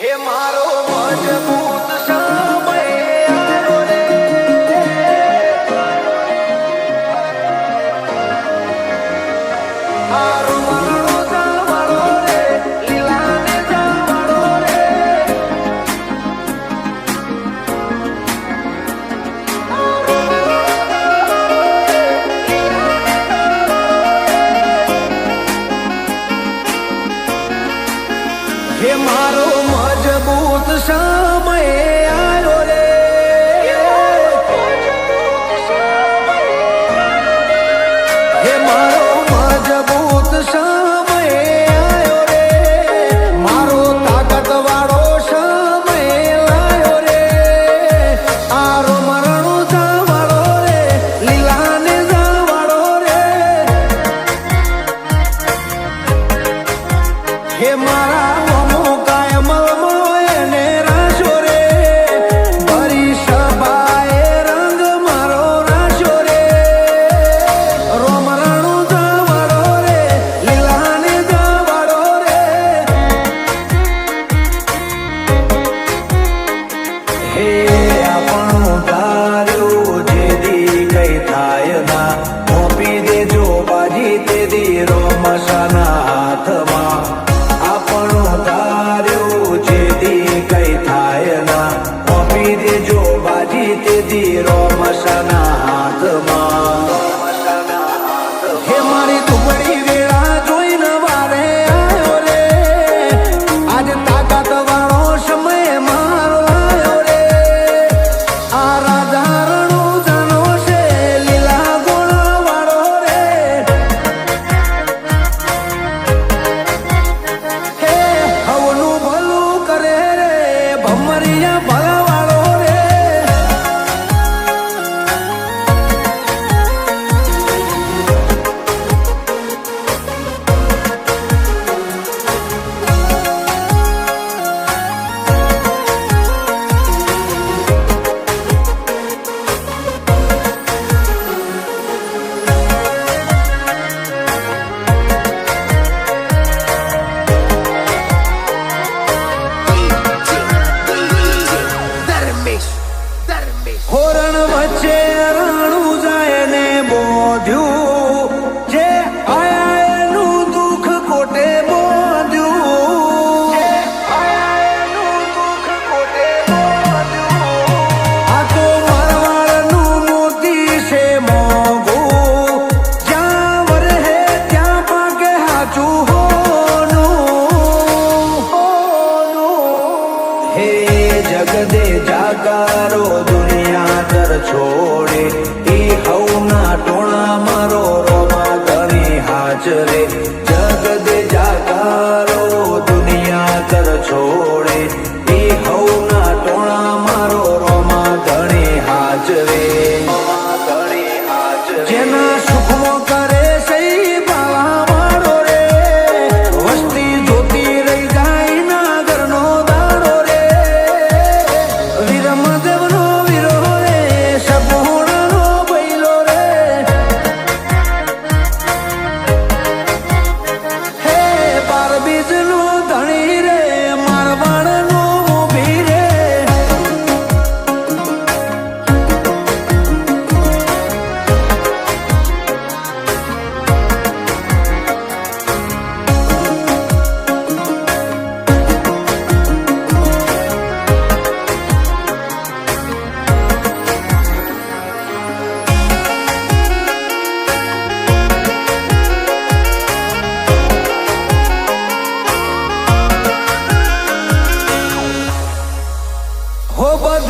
હે મારો મજબૂત સમય આરો મારો મજબૂત શા Hey, I found God. it.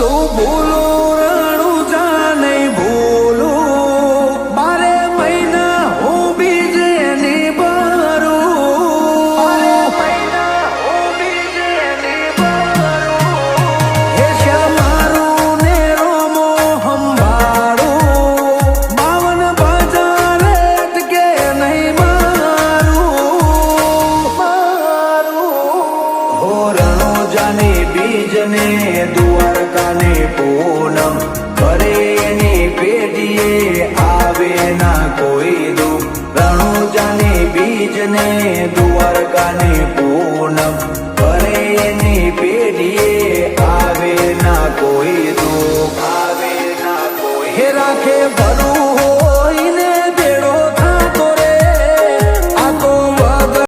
قبول બીજને દ્વારકાને પૂનમ કરે એની પેટીએ આવે ના કોઈ દો રણુજાને બીજને દ્વારકાને પૂનમ કરે ને પેઢીએ